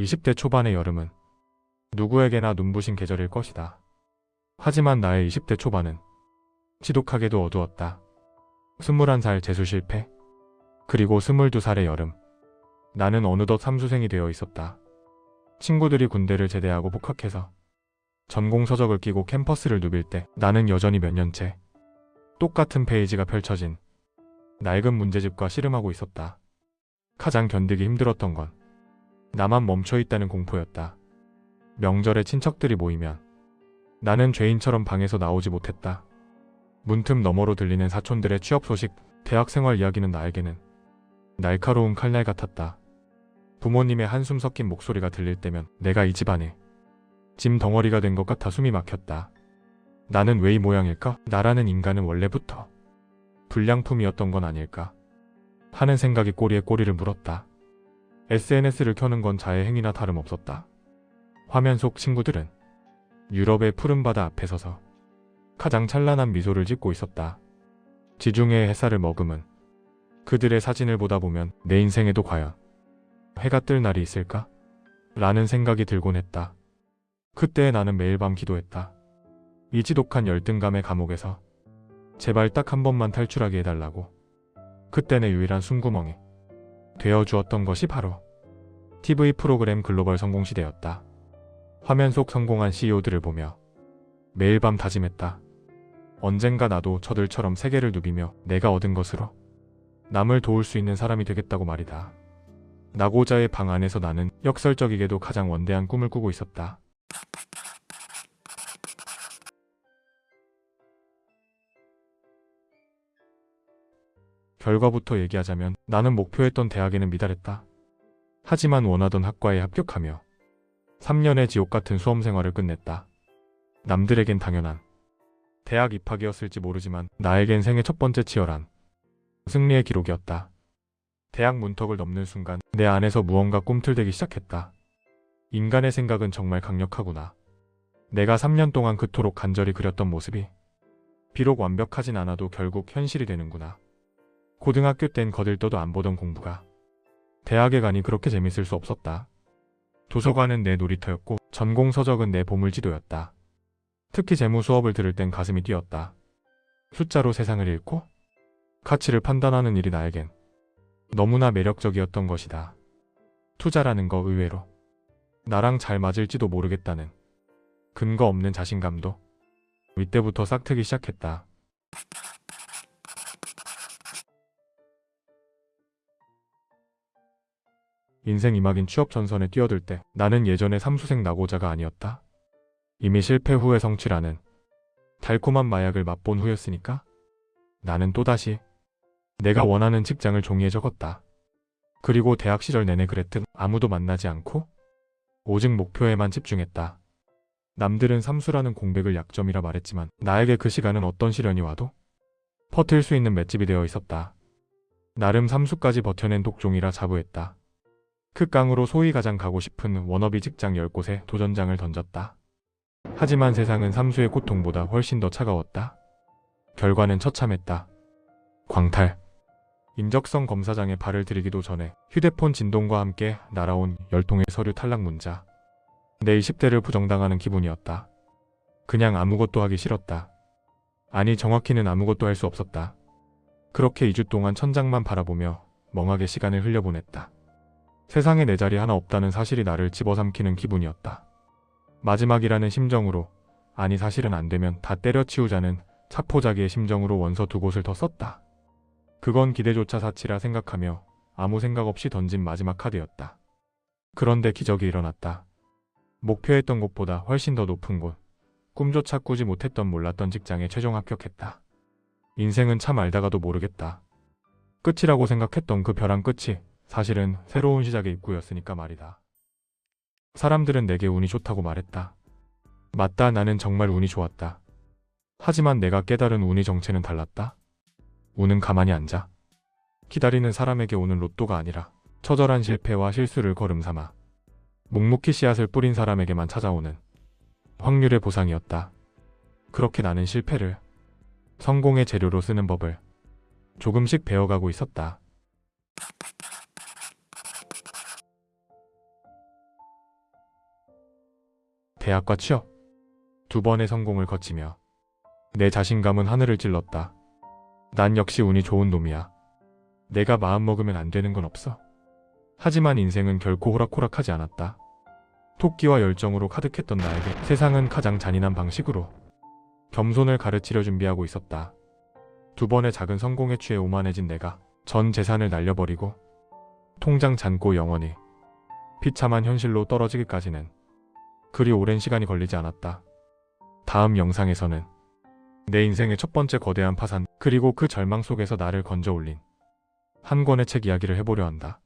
20대 초반의 여름은 누구에게나 눈부신 계절일 것이다. 하지만 나의 20대 초반은 지독하게도 어두웠다. 21살 재수 실패, 그리고 22살의 여름. 나는 어느덧 삼수생이 되어 있었다. 친구들이 군대를 제대하고 복학해서 전공 서적을 끼고 캠퍼스를 누빌 때 나는 여전히 몇 년째 똑같은 페이지가 펼쳐진 낡은 문제집과 씨름하고 있었다. 가장 견디기 힘들었던 건 나만 멈춰 있다는 공포였다. 명절에 친척들이 모이면 나는 죄인처럼 방에서 나오지 못했다. 문틈 너머로 들리는 사촌들의 취업 소식, 대학 생활 이야기는 나에게는 날카로운 칼날 같았다. 부모님의 한숨 섞인 목소리가 들릴 때면 내가 이 집안에 짐 덩어리가 된 것 같아 숨이 막혔다. 나는 왜 이 모양일까? 나라는 인간은 원래부터 불량품이었던 건 아닐까? 하는 생각이 꼬리에 꼬리를 물었다. SNS를 켜는 건 자의 행위나 다름없었다. 화면 속 친구들은 유럽의 푸른 바다 앞에 서서 가장 찬란한 미소를 짓고 있었다. 지중해의 햇살을 머금은 그들의 사진을 보다 보면 내 인생에도 과연 해가 뜰 날이 있을까? 라는 생각이 들곤 했다. 그때 나는 매일 밤 기도했다. 이 지독한 열등감의 감옥에서 제발 딱 한 번만 탈출하게 해달라고. 그때 내 유일한 숨구멍이 되어 주었던 것이 바로 TV 프로그램 글로벌 성공 시대였다. 화면 속 성공한 CEO들을 보며 매일 밤 다짐했다. 언젠가 나도 저들처럼 세계를 누비며 내가 얻은 것으로 남을 도울 수 있는 사람이 되겠다고 말이다. 나고자의 방 안에서 나는 역설적이게도 가장 원대한 꿈을 꾸고 있었다. 결과부터 얘기하자면 나는 목표했던 대학에는 미달했다. 하지만 원하던 학과에 합격하며 3년의 지옥 같은 수험 생활을 끝냈다. 남들에겐 당연한 대학 입학이었을지 모르지만 나에겐 생애 첫 번째 치열한 승리의 기록이었다. 대학 문턱을 넘는 순간 내 안에서 무언가 꿈틀대기 시작했다. 인간의 생각은 정말 강력하구나. 내가 3년 동안 그토록 간절히 그렸던 모습이 비록 완벽하진 않아도 결국 현실이 되는구나. 고등학교 땐 거들떠도 안 보던 공부가 대학에 가니 그렇게 재밌을 수 없었다. 도서관은 내 놀이터였고 전공 서적은 내 보물지도였다. 특히 재무 수업을 들을 땐 가슴이 뛰었다. 숫자로 세상을 읽고 가치를 판단하는 일이 나에겐 너무나 매력적이었던 것이다. 투자라는 거 의외로 나랑 잘 맞을지도 모르겠다는 근거 없는 자신감도 이때부터 싹트기 시작했다. 인생 이막인 취업 전선에 뛰어들 때 나는 예전의 삼수생 나고자가 아니었다. 이미 실패 후의 성취라는 달콤한 마약을 맛본 후였으니까 나는 또다시 내가 원하는 직장을 종이에 적었다. 그리고 대학 시절 내내 그랬듯 아무도 만나지 않고 오직 목표에만 집중했다. 남들은 삼수라는 공백을 약점이라 말했지만 나에게 그 시간은 어떤 시련이 와도 버틸 수 있는 맷집이 되어 있었다. 나름 삼수까지 버텨낸 독종이라 자부했다. 그 깡으로 소위 가장 가고 싶은 워너비 직장 10곳에 도전장을 던졌다. 하지만 세상은 삼수의 고통보다 훨씬 더 차가웠다. 결과는 처참했다. 광탈. 인적성 검사장에 발을 들이기도 전에 휴대폰 진동과 함께 날아온 열통의 서류 탈락 문자. 내 20대를 부정당하는 기분이었다. 그냥 아무것도 하기 싫었다. 아니 정확히는 아무것도 할 수 없었다. 그렇게 2주 동안 천장만 바라보며 멍하게 시간을 흘려보냈다. 세상에 내 자리 하나 없다는 사실이 나를 집어삼키는 기분이었다. 마지막이라는 심정으로 아니 사실은 안 되면 다 때려치우자는 차포자기의 심정으로 원서 두 곳을 더 썼다. 그건 기대조차 사치라 생각하며 아무 생각 없이 던진 마지막 카드였다. 그런데 기적이 일어났다. 목표했던 곳보다 훨씬 더 높은 곳, 꿈조차 꾸지 못했던 몰랐던 직장에 최종 합격했다. 인생은 참 알다가도 모르겠다. 끝이라고 생각했던 그 벼랑 끝이 사실은 새로운 시작의 입구였으니까 말이다. 사람들은 내게 운이 좋다고 말했다. 맞다 나는 정말 운이 좋았다. 하지만 내가 깨달은 운이 정체는 달랐다. 운은 가만히 앉아. 기다리는 사람에게 오는 로또가 아니라 처절한 실패와 실수를 걸음삼아 묵묵히 씨앗을 뿌린 사람에게만 찾아오는 확률의 보상이었다. 그렇게 나는 실패를 성공의 재료로 쓰는 법을 조금씩 배워가고 있었다. 대학과 취업. 두 번의 성공을 거치며 내 자신감은 하늘을 찔렀다. 난 역시 운이 좋은 놈이야. 내가 마음먹으면 안 되는 건 없어. 하지만 인생은 결코 호락호락하지 않았다. 토끼와 열정으로 가득했던 나에게 세상은 가장 잔인한 방식으로 겸손을 가르치려 준비하고 있었다. 두 번의 작은 성공에 취해 오만해진 내가 전 재산을 날려버리고 통장 잔고 영원히 비참한 현실로 떨어지기까지는 그리 오랜 시간이 걸리지 않았다. 다음 영상에서는 내 인생의 첫 번째 거대한 파산 그리고 그 절망 속에서 나를 건져 올린 한 권의 책 이야기를 해보려 한다.